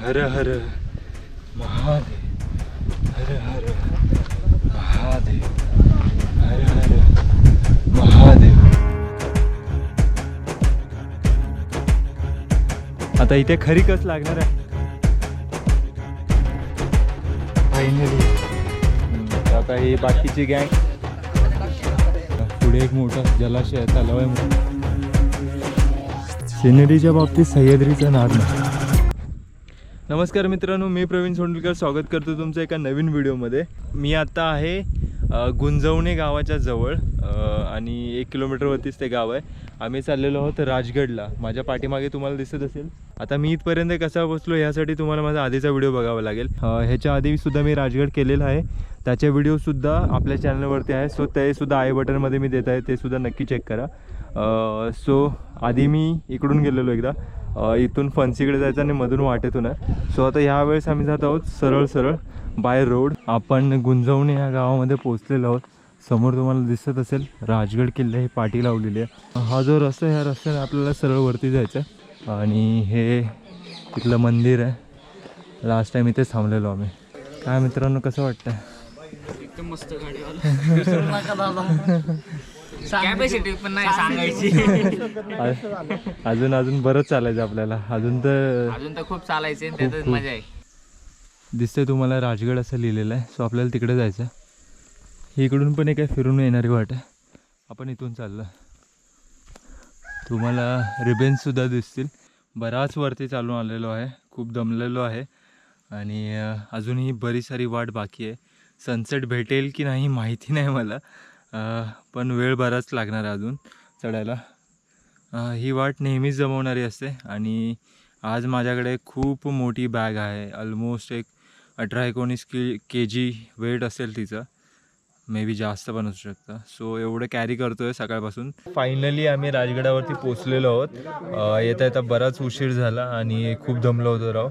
हर हर महादेव हर हर महादेव हर हर महादेव. आता इथे खरी कस लागणार आहे? फायनली आता ही बाकीची गँग पुढे एक मोठा जलाशय आहे तलाव आहे मोठा. बाबतीत सह्याद्रीचं नाड नाही. नमस्कार मित्रांनो मी प्रवीण सोंडलकर. स्वागत करतो तुमचं एका नवीन व्हिडिओमध्ये. मी आत्ता आहे गुंजवणे गावाच्या जवळ आणि एक किलोमीटरवरतीच ते गाव आहे. आम्ही चाललेलो आहोत राजगडला. माझ्या पाठीमागे तुम्हाला दिसत असेल. आता मी इथपर्यंत कसा बसलो ह्यासाठी तुम्हाला माझा आधीचा व्हिडिओ बघावा लागेल. ह्याच्या आधी सुद्धा मी राजगड केलेला आहे. त्याचे व्हिडिओसुद्धा आपल्या चॅनलवरती आहे. सो ते सुद्धा आय बटनमध्ये मी देत आहे. ते सुद्धा नक्की चेक करा. सो आधी मी इकडून गेलेलो एकदा. इथून फन्सीकडे जायचं आणि मधून वाटेतून आहे. सो आता ह्यावेळेस आम्ही जात आहोत सरळ सरळ बाय रोड आपण गुंजवणे या गावामध्ये पोहोचलेलो आहोत. समोर तुम्हाला दिसत असेल राजगड किल्ले ही पाठी लावलेली आहे. हा जो रस्ता आहे ह्या रस्त्याने आपल्याला सरळ वरती जायचं आहे. आणि हे तिथलं मंदिर आहे. लास्ट टाईम इथेच थांबलेलो आम्ही. काय मित्रांनो कसं वाटतं एकदम मस्त गाडीवाला कॅपॅसिटी पण नाही सांगायची. अजून अजून बरंच चालायचं आपल्याला. अजून तर अजून तर खूप चालायचे आणि त्यातच खूप. मजा आहे. दिसतंय तुम्हाला राजगड असं लिहिलेलं आहे. सो आपल्याला तिकडे जायचं आहे. ही इकडून पण एक आहे फिरून येणारी वाट आहे आपण इथून चाललं. तुम्हाला रिबेन्ससुद्धा दिसतील. बराच वरती चालून आलेलो आहे. खूप दमलेलो आहे. आणि अजूनही बरी सारी वाट बाकी आहे. सनसेट भेटेल की नाही माहिती नाही मला. पण वेळ बराच लागणार आहे अजून चढायला. ही वाट नेहमीच जमवणारी असते आणि आज माझ्याकडे खूप मोठी बॅग आहे. ऑलमोस्ट एक अठरा एकोणीस कि के जी वेट असेल तिचं. मे बी जास्त पण असू शकतं. सो एवढं कॅरी करतो आहे सकाळपासून. फायनली आम्ही राजगडावरती पोचलेलो आहोत. येता येता बराच उशीर झाला आणि खूप दमलो होतो राव.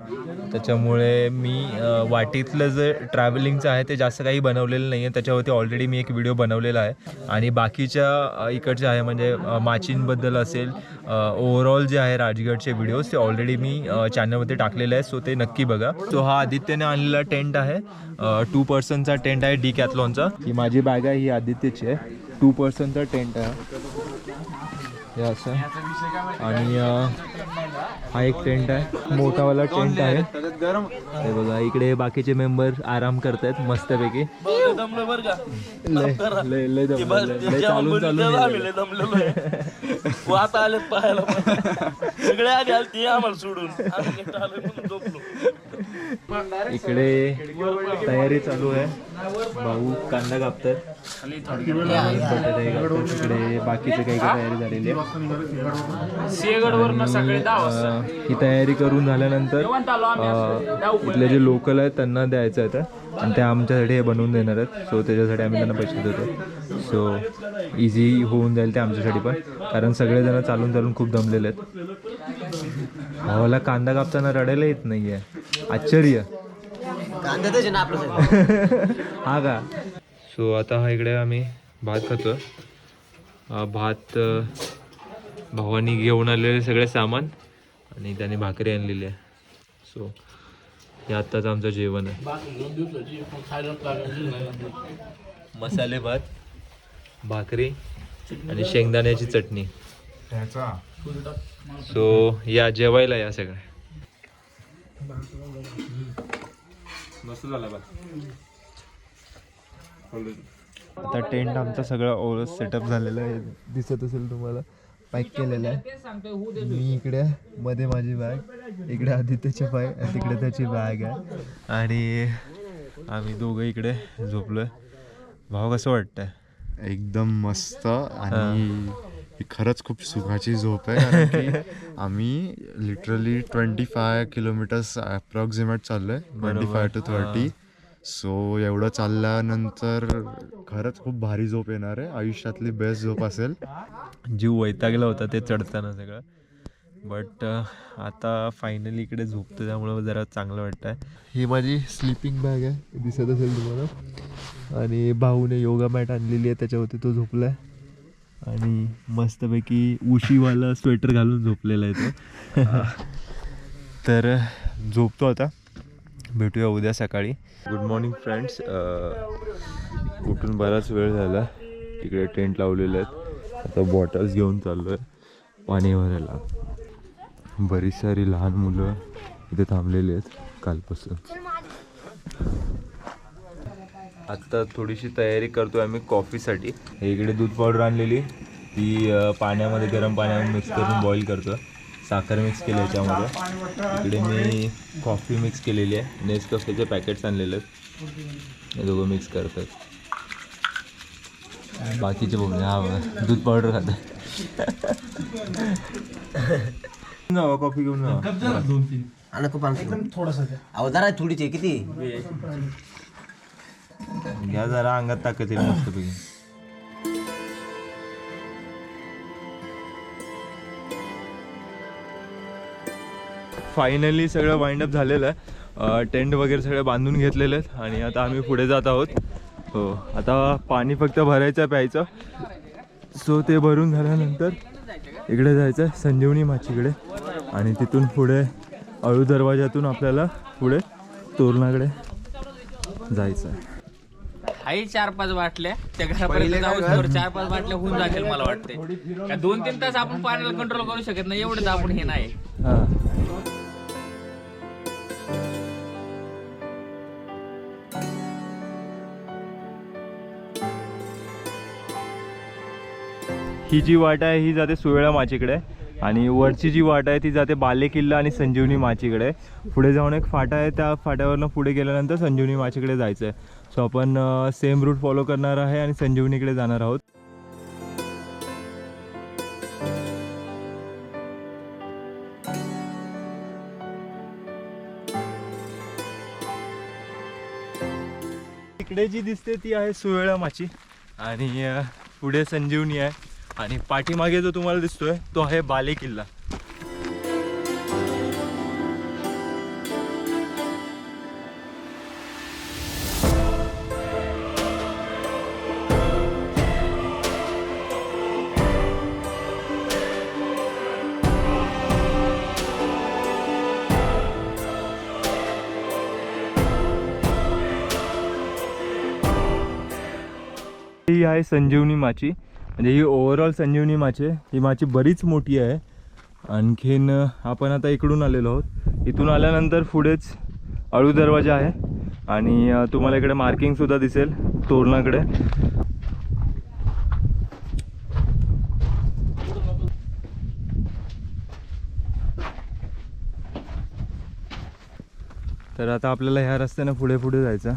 त्याच्यामुळे मी वाटीतलं जे ट्रॅव्हलिंगचं आहे ते जास्त काही बनवलेलं नाही आहे त्याच्यावरती ऑलरेडी मी एक व्हिडिओ बनवलेला आहे. आणि बाकीच्या इकडच्या इकडचे आहे म्हणजे माचींबद्दल असेल ओव्हरऑल जे आहे राजगडचे व्हिडिओज ते ऑलरेडी मी चॅनलमध्ये टाकलेले आहे सो ते नक्की बघा. सो हा आदित्यने आणलेला टेंट आहे. टू पर्सनचा टेंट आहे डी कॅथलॉनचा ही माझी बॅग आहे ही आदित्यची आहे. टू पर्सनचा टेंट आहे. हे असं. आणि हा एक टेंट आहे. मोठावाला टेंट आहे. हे बघा इकडे बाकीचे मेंबर आराम करतायत मस्तपैकी. लय लय चालून. आता आलेत पाहायला. सगळे आले आले ते आम्हाला सोडून आम्ही एकटं आलोय म्हणून झोपलो इकडे तयारी चालू आहे. भाऊ कांदा कापतात. इकडे बाकीचे काही काही तयारी झालेली आहे. ही तयारी करून झाल्यानंतर इथले जे लोकल आहेत त्यांना द्यायचं आहे. आणि ते आमच्यासाठी हे बनवून देणार आहेत. सो त्याच्यासाठी आम्ही त्यांना पैसे देतो सो इझी होऊन जाईल ते आमच्यासाठी पण. कारण सगळेजण चालून चालून खूप दमलेले आहेत. भावाला कांदा कापताना रडायला येत नाही आहे आश्चर्य हा का? सो आता हा इकडे आम्ही भात खातो भात भावानी घेऊन आलेले सगळे सामान आणि त्याने भाकरी आणलेली आहे. सो हे आत्ताच आमचं जेवण आहे. मसाले भात भाकरी आणि शेंगदाण्याची चटणी. सो या जेवायला या सगळ्या मस्त झाला आता टेंट आमचा सगळं ओळ सेटअप झालेला आहे. दिसत असेल तुम्हाला. पॅक केलेलं आहे. मी इकडे मध्ये माझी बॅग इकडे आदित्यचे पाय आणि तिकडे त्याची बॅग आहे. आणि आम्ही दोघं इकडे झोपलोय. भाऊ कसं वाटतंय? एकदम मस्त आणि ही खरंच खूप सुखाची झोप आहे कारण की आम्ही literally twenty five kilometres approximate चाललोय twenty five to thirty so एवढं चालल्यानंतर खरंच खूप भारी झोप येणार आहे. आयुष्यातली बेस्ट झोप असेल. जीव वैतागला होता ते चढताना सगळं. बट आता फायनली इकडे झोपतं त्यामुळं जरा चांगलं वाटतं ही माझी स्लीपिंग बॅग आहे. दिसत असेल तुम्हाला. आणि भाऊने योगा मॅट आणलेली आहे त्याच्यावरती तो झोपला आहे आणि मस्तपैकी उशीवाला स्वेटर घालून झोपलेला आहे तो. तर झोपतो आता. भेटूया उद्या सकाळी. गुड मॉर्निंग फ्रेंड्स उठून बराच वेळ झाला. तिकडे टेंट लावलेले आहेत. आता बॉटल्स घेऊन चाललो आहे पाणी भरायला. बरीच सारी लहान मुलं इथे थांबलेली आहेत कालपासून. आत्ता थोडीशी तयारी करतोय आम्ही कॉफीसाठी. हे इकडे दूध पावडर आणलेली. ती पाण्यामध्ये गरम पाण्यामध्ये मिक्स करून बॉईल करतो साखर मिक्स केलं याच्यामध्ये. इकडे मी कॉफी मिक्स केलेली आहे. नेसकॉफीचे पॅकेट्स आणलेले आहेत. हे दोघं मिक्स करतात बाकीचे बघून हा बघा, दूध पावडर खातात जावा कॉफी घेऊन जावा. आणि खूप थोडस अहो जरा थोडीच आहे किती? घ्या जरा अंगात ताकद येईल मस्तपैकी. फायनली सगळं वाइंड अप झालेलं आहे. टेंट वगैरे सगळे बांधून घेतलेले आहेत आणि आता आम्ही पुढे जात आहोत. हो आता पाणी फक्त भरायचं आहे प्यायचं. सो ते भरून झाल्यानंतर इकडे जायचं आहे संजीवनी माचीकडे. आणि तिथून पुढे अळू दरवाज्यातून आपल्याला पुढे तोरणाकडे जायचं आहे. हाही चार पाच बाटल्या त्या घरापर्यंत जाऊन चार पाच बाटल्या होऊन जातील मला वाटते. का दोन तीन तास आपण पाण्याला कंट्रोल करू शकत नाही एवढं तर आपण हे नाही. हा. ही जी वाट आहे ही जाते सुवेळा माचीकडे आणि वरची जी वाट आहे ती जाते बाले किल्ला आणि संजीवनी माचीकडे पुढे जाऊन एक फाटा आहे त्या फाट्यावरनं पुढे गेल्यानंतर संजीवनी माचीकडे जायचं आहे सो आपण सेम रूट फॉलो करणार आहे आणि संजीवनीकडे जाणार आहोत. इकडे जी दिसते ती आहे सुवेळा माची आणि पुढे संजीवनी आहे. आणि पाठीमागे जो तुम्हाला दिसतोय तो आहे बाले किल्ला आहे संजीवनी माची? म्हणजे ही ओव्हरऑल संजीवनी माची आहे. ही माची बरीच मोठी आहे. आणखीन आपण आता इकडून आलेलो आहोत. इथून आल्यानंतर पुढेच अळू दरवाजा आहे. आणि तुम्हाला इकडे मार्किंगसुद्धा दिसेल तोरणाकडे. तर आता आपल्याला ह्या रस्त्यानं पुढे पुढे जायचं.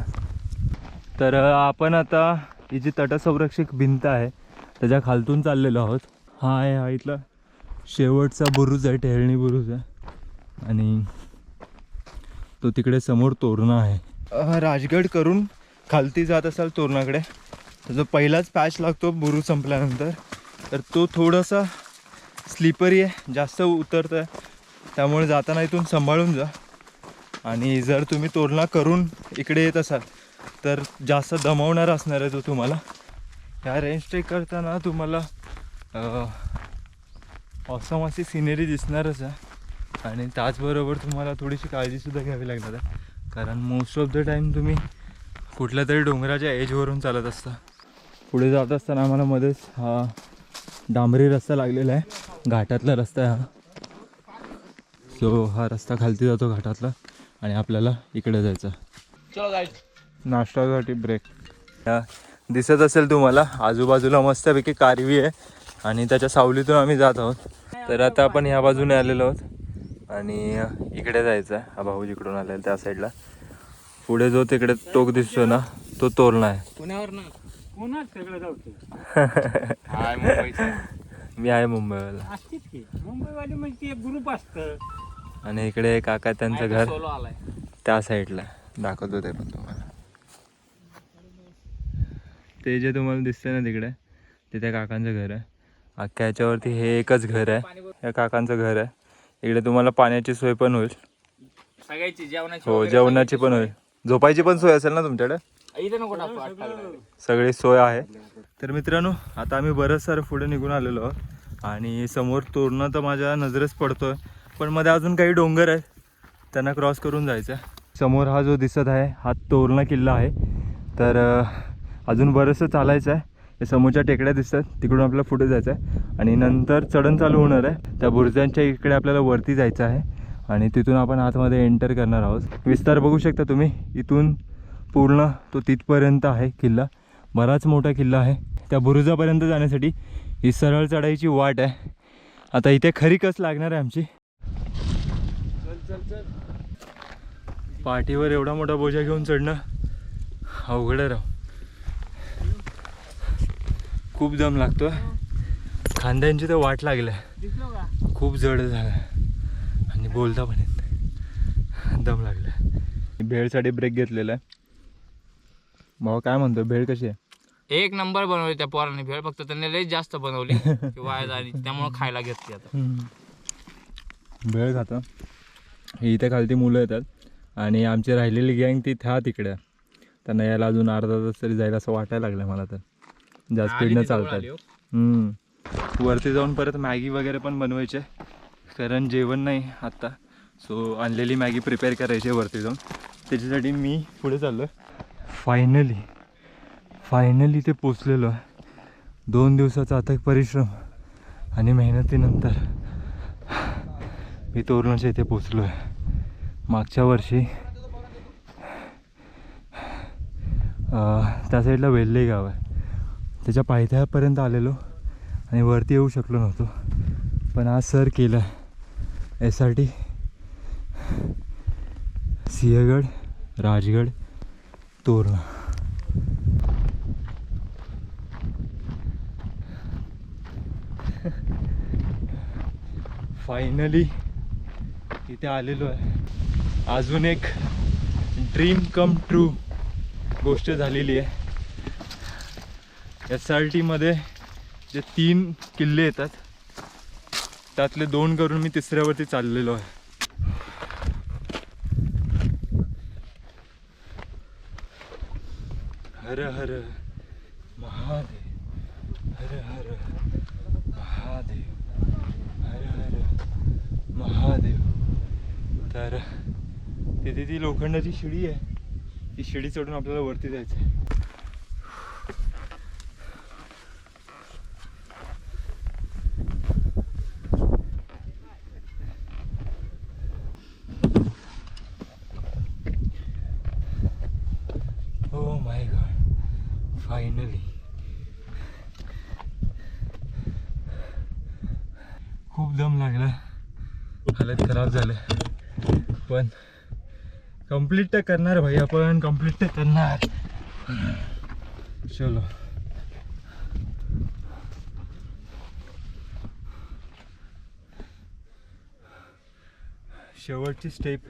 तर आपण आता ही जी तटसंरक्षक भिंत आहे त्याच्या खालतून चाललेलो आहोत. हा आहे हा इथला शेवटचा बुरुज आहे टेहळणी बुरुज आहे. आणि तो तिकडे समोर तोरणा आहे. राजगड करून खालती जात असाल तोरणाकडे त्याचा जो पहिलाच पॅच लागतो बुरुज संपल्यानंतर. तर तो थोडासा स्लीपरी आहे जास्त उतरतं आहे त्यामुळे जाताना इथून सांभाळून जा. आणि जर तुम्ही तोरणा करून इकडे येत असाल तर जास्त दमवणार असणार आहे तो तुम्हाला. ह्या रेंज ट्रेक करताना तुम्हाला ऑसम अशी सिनेरी दिसणारच आहे. आणि त्याचबरोबर तुम्हाला थोडीशी काळजीसुद्धा घ्यावी लागणार आहे. कारण मोस्ट ऑफ द टाईम तुम्ही कुठल्या तरी डोंगराच्या एजवरून चालत असता. पुढे जात असताना आम्हाला मध्येच हा डांबरी रस्ता लागलेला आहे. घाटातला रस्ता आहे हा. सो हा रस्ता खालती जातो घाटातला आणि आपल्याला इकडे जायचं चलो गाईड नाश्त्यासाठी ब्रेक दिसत असेल तुम्हाला आजूबाजूला मस्तपैकी कारवी आहे आणि त्याच्या सावलीतून आम्ही जात आहोत. तर आता आपण ह्या बाजूने आलेलो आहोत आणि इकडे जायचं आहे. हा भाऊ जिकडून आलेला त्या साईडला पुढे जो तिकडे टोक दिसतो ना तो तोरणा आहे. पुण्यावर ना पुन्हा सगळं जाऊते मी आहे की. मुंबईवाले म्हणजे एक ग्रुप असतं. आणि इकडे काका त्यांचं घर सोलो आलाय. त्या साईडला. दाखवतो ते पण तुम्हाला. ते जे तुम्हाला दिसतंय ना तिकडे ते त्या काकांचं घर आहे. अख्ख्या याच्यावरती हे एकच घर आहे. या काकांचं घर आहे. इकडे तुम्हाला पाण्याची सोय पण होईल. सगळ्याची जेवणाची हो जेवणाची पण होईल. झोपायची पण सोय असेल ना तुमच्याकडे? सगळी. सोय आहे. तर मित्रांनो आता आम्ही बरंच सारं पुढे निघून आलेलो आहोत. आणि समोर तोरणं तर माझ्या नजरेस पडतोय. पण मध्ये अजून काही डोंगर आहेत. त्यांना क्रॉस करून जायचं समोर हा जो दिसत आहे हा तोरणा किल्ला आहे. तर अजून बरंचसं चालायचं आहे या समोरच्या टेकड्या दिसतात तिकडून आपल्याला पुढे जायचं आहे आणि नंतर चढण चालू होणार आहे. त्या बुर्जांच्या इकडे आपल्याला वरती जायचं आहे. आणि तिथून आपण आतमध्ये एंटर करणार आहोत. विस्तार बघू शकता तुम्ही. इथून पूर्ण तो तिथपर्यंत आहे किल्ला. बराच मोठा किल्ला आहे. त्या बुरुजापर्यंत जाण्यासाठी ही सरळ चढाईची वाट आहे. आता इथे खरी कस लागणार आहे आमची? पाठीवर एवढा मोठा बोजा घेऊन चढणं अवघड राहू खूप दम लागतो खांद्यांची तर वाट लागल्या खूप जड झालं. आणि बोलता पण येत नाही. दम लागला. भेळसाठी ब्रेक घेतलेला आहे. भाऊ काय म्हणतो भेळ कशी आहे? एक नंबर बनवली त्या पोरांनी. भेळ फक्त त्यांनी लई जास्त बनवली. की वाया झाली त्यामुळे खायला घेतली आता. भेळ खातो. इथे खालती मुलं येतात. आणि आमची राहिलेली गँग ती त्या तिकडे. त्यांना यायला अजून अर्धा तास तरी जायला असं वाटायला लागलं मला तर. जास्त स्पीडनं चालतात. हो. हम्म. वरती जाऊन परत मॅगी वगैरे पण बनवायचे. कारण जेवण नाही आत्ता सो आणलेली मॅगी प्रिपेअर करायची आहे वरती जाऊन. त्याच्यासाठी मी पुढे चाललो फायनली फायनली ते पोचलेलो आहे. दोन दिवसाचा अथक परिश्रम आणि मेहनतीनंतर मी तोरणाच्या इथे पोचलो आहे मागच्या वर्षी अं, त्या साईडला वेल्ले गाव आहे. त्याच्या पायथ्यापर्यंत आलेलो आणि वरती येऊ शकलो नव्हतो. पण आज सर केलं S R T Sinhagad Rajgad Torna. Finally इथे आलेलो आहे. अजून एक ड्रीम कम ट्रू गोष्ट झालेली आहे. एस आर टीमध्ये जे तीन किल्ले येतात त्यातले दोन करून मी तिसऱ्यावरती चाललेलो आहे. हर हर महादेव हर हर महादेव हर हर महादेव. तर तिथे ती लोखंडाची शिडी आहे ती शिडी चढून आपल्याला वरती जायचं आहे फायनली खूप दम लागला. हालत खराब झालं. पण कंप्लीट तर करणार भाई आपण कंप्लीट तर करणार. चलो. शेवटची स्टेप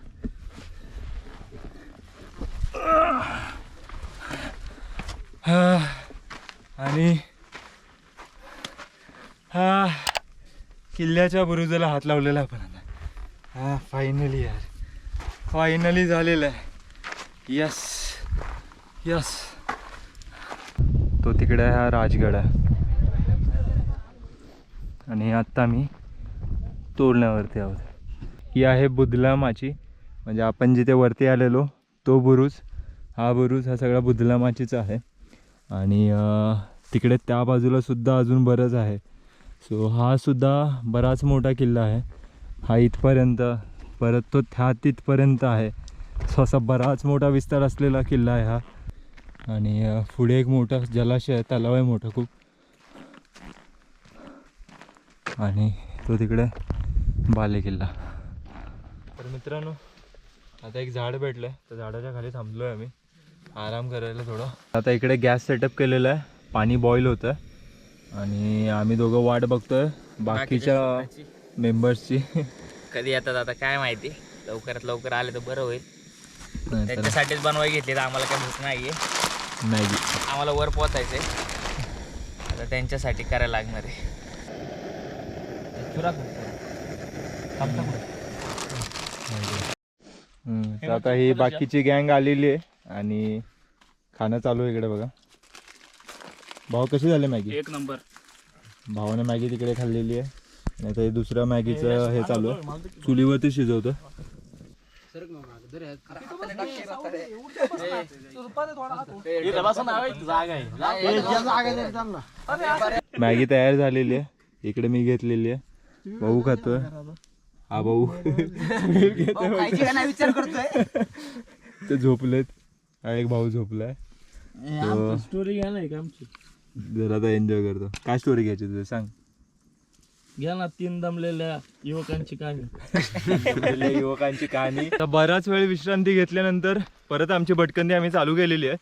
हा आणि हा किल्ल्याच्या बुरुजाला हात लावलेला आपण आता. हा फायनली यार. फायनली झालेलं आहे. यस यस तो तिकडे हा राजगड. आहे आणि आत्ता मी तोडण्यावरती आहोत. ही आहे बुदलामाची म्हणजे आपण जिथे वरती आलेलो तो बुरुज हा बुरुज हा सगळा बुदलामाचीचा आहे. आणि तिकडे त्या बाजूला सुद्धा अजून बरंच आहे. सो हा सुद्धा बराच मोठा किल्ला आहे. हा इथपर्यंत परत तो त्या तिथपर्यंत आहे. सो असा बराच मोठा विस्तार असलेला किल्ला आहे हा. आणि पुढे एक मोठा जलाशय आहे तलाव आहे मोठा खूप. आणि तो तिकडे बाले किल्ला. तर मित्रांनो आता एक झाड भेटलं आहे त्या झाडाच्या खाली थांबलो आहे आम्ही. आराम करायला थोडं. आता इकडे गॅस सेटअप केलेला आहे. पाणी बॉईल होतं. आणि आम्ही दोघं वाट बघतोय. बाकीच्या मेंबर्सची कधी येतात आता काय माहिती? लवकरात लवकर आले तर बरं होईल. नाही त्यांच्यासाठीच बनवाय घेतली तर आम्हाला काही भूक नाहीये. मॅगी आम्हाला वर पोचायचंय. आता त्यांच्यासाठी करायला लागणार आहे. आता ही बाकीची गँग आलेली आहे. आणि खाणं चालू आहे इकडे बघा. भाऊ कशी झाले मॅगी? एक नंबर. भावाने मॅगी तिकडे खाल्लेली आहे. आणि आता हे दुसऱ्या मॅगीचं हे चालू आहे. चुलीवरती शिजवतं. मॅगी तयार झालेली आहे. इकडे मी घेतलेली आहे. भाऊ खातोय. हा भाऊ. विचार करतोय? ते झोपलेत. एक भाऊ झोपलाय. तो स्टोरी घ्या नाही का आमची? जरा आता एन्जॉय करतो. काय स्टोरी घ्यायची तुझं? सांग. घ्या ना तीन दमलेल्या युवकांची कहाणी. युवकांची कहाणी. बराच वेळ विश्रांती घेतल्यानंतर परत आमची भटकंती आम्ही चालू केलेली आहे.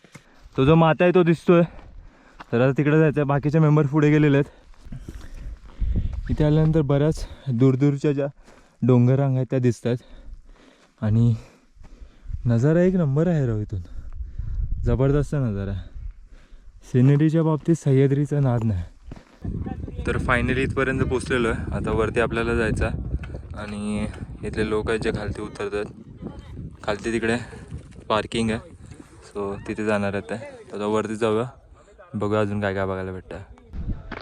तो जो माता आहे तो दिसतोय. तर आता तिकडे जायचं आहे बाकीचे मेंबर पुढे गेलेले आहेत. इथे आल्यानंतर बऱ्याच दूरदूरच्या ज्या डोंगर रांग आहेत त्या दिसत आहेत आणि नजारा एक नंबर आहे राव इथून. जबरदस्त नजारा सिनरीच्या बाबतीत सह्याद्रीचा नाद नाही. तर फायनली इथपर्यंत पोचलेलो आहे. आता वरती आपल्याला जायचं आणि इथले लोक आहेत जे खालती उतरतात. खालती तिकडे पार्किंग आहे. सो तिथे जाणार आहेत ते. तर आता वरती जाऊया. बघूया अजून काय काय बघायला भेटतं.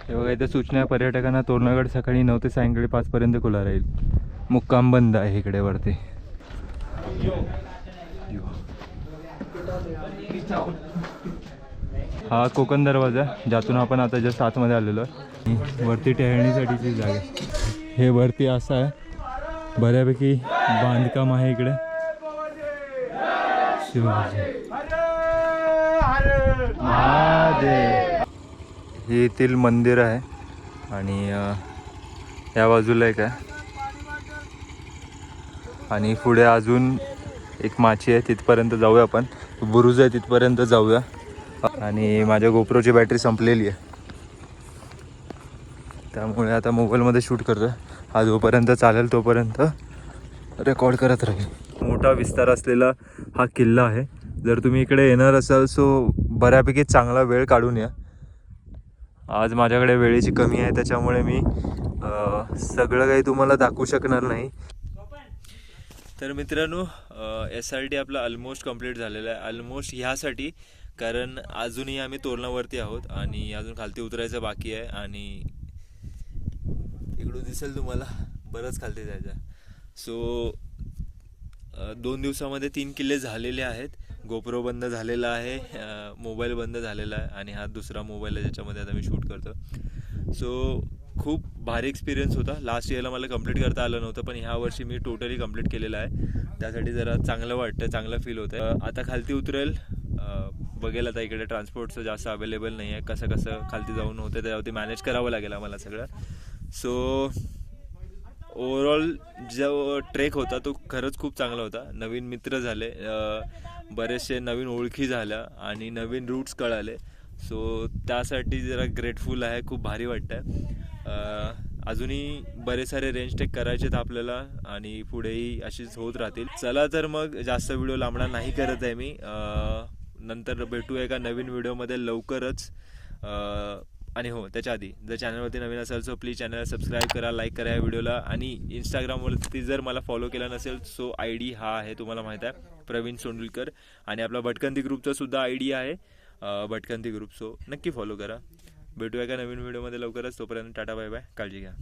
हे बघा इथे सूचना आहे. पर्यटकांना तोरणागड सकाळी नऊ ते सायंकाळी पाचपर्यंत खुला राहील. मुक्काम बंद आहे इकडे वरती. हा कोकण दरवाजा ज्यातून आपण आता जस्ट आतमध्ये आलेलो आहे वरती टेहळणीसाठीची जागा हे वरती असं आहे. बऱ्यापैकी बांधकाम आहे इकडे. शिवाजी. हे येथील मंदिर आहे. आणि या बाजूला एक आहे. आणि पुढे अजून एक माची आहे. तिथपर्यंत जाऊया आपण. बुरुज आहे तिथपर्यंत जाऊया. आणि माझ्या गोप्रोची बॅटरी संपलेली आहे. त्यामुळे आता मोबाईलमध्ये शूट करतो हा जोपर्यंत चालेल तोपर्यंत रेकॉर्ड करत राहील. मोठा विस्तार असलेला हा किल्ला आहे. जर तुम्ही इकडे येणार असाल सो बऱ्यापैकी चांगला वेळ काढून या. आज माझ्याकडे वेळेची कमी आहे त्याच्यामुळे मी सगळं काही तुम्हाला दाखवू शकणार नाही. तर मित्रांनो एस आर टी आपला ऑलमोस्ट कंप्लीट झालेला आहे. ऑलमोस्ट ह्यासाठी कारण अजूनही आम्ही तोरणावरती आहोत आणि अजून खालती उतरायचं बाकी आहे आणि इकडून दिसेल तुम्हाला बरंच खालती जायचं आहे. सो दोन दिवसामध्ये तीन किल्ले झालेले आहेत. गोप्रो बंद झालेला आहे मोबाईल बंद झालेला आहे आणि हा दुसरा मोबाईल आहे ज्याच्यामध्ये आता मी शूट करतो सो खूप भारी एक्सपिरियन्स होता. लास्ट इयरला मला कंप्लीट करता आलं नव्हतं पण ह्या वर्षी मी टोटली कंप्लीट केलेलं आहे. त्यासाठी जरा चांगलं वाटतं चांगलं फील होतं आता खालती उतरेल. बघेल आता इकडे ट्रान्सपोर्टचं जास्त अवेलेबल नाही आहे कसं कसं खालती जाऊन होतं त्यावरती मॅनेज करावं लागेल आम्हाला सगळं. सो ओवरऑल जो ट्रेक होता तो खरंच खूप चांगला होता. नवीन मित्र झाले. बरेचसे नवीन ओळखी झाल्या आणि नवीन रूट्स कळाले. सो त्यासाठी जरा ग्रेटफुल आहे खूप भारी वाटतं आहे अजूनही बरेच सारे रेंज टेक करायचे आहेत आपल्याला आणि पुढेही अशीच होत राहतील. चला तर मग जास्त व्हिडिओ लांबणा नाही करत आहे मी. नंतर भेटू एका नवीन व्हिडिओमध्ये लवकरच. आणि हो त्याच्या आधी जर चॅनलवरती नवीन असेल सो प्लीज चॅनलला सबस्क्राईब करा लाईक करा या व्हिडिओला आणि इंस्टाग्रामवरती जर मला फॉलो केला नसेल सो आय डी हा आहे तुम्हाला माहीत आहे प्रवीण सोंडुलकर. आणि आपला भटकंती ग्रुपचा सुद्धा आय डी आहे भटकंती ग्रुप सो नक्की फॉलो करा. भेटूया का नवीन व्हिडिओमध्ये लवकरच. तोपर्यंत टाटा बाय बाय. काळजी घ्या.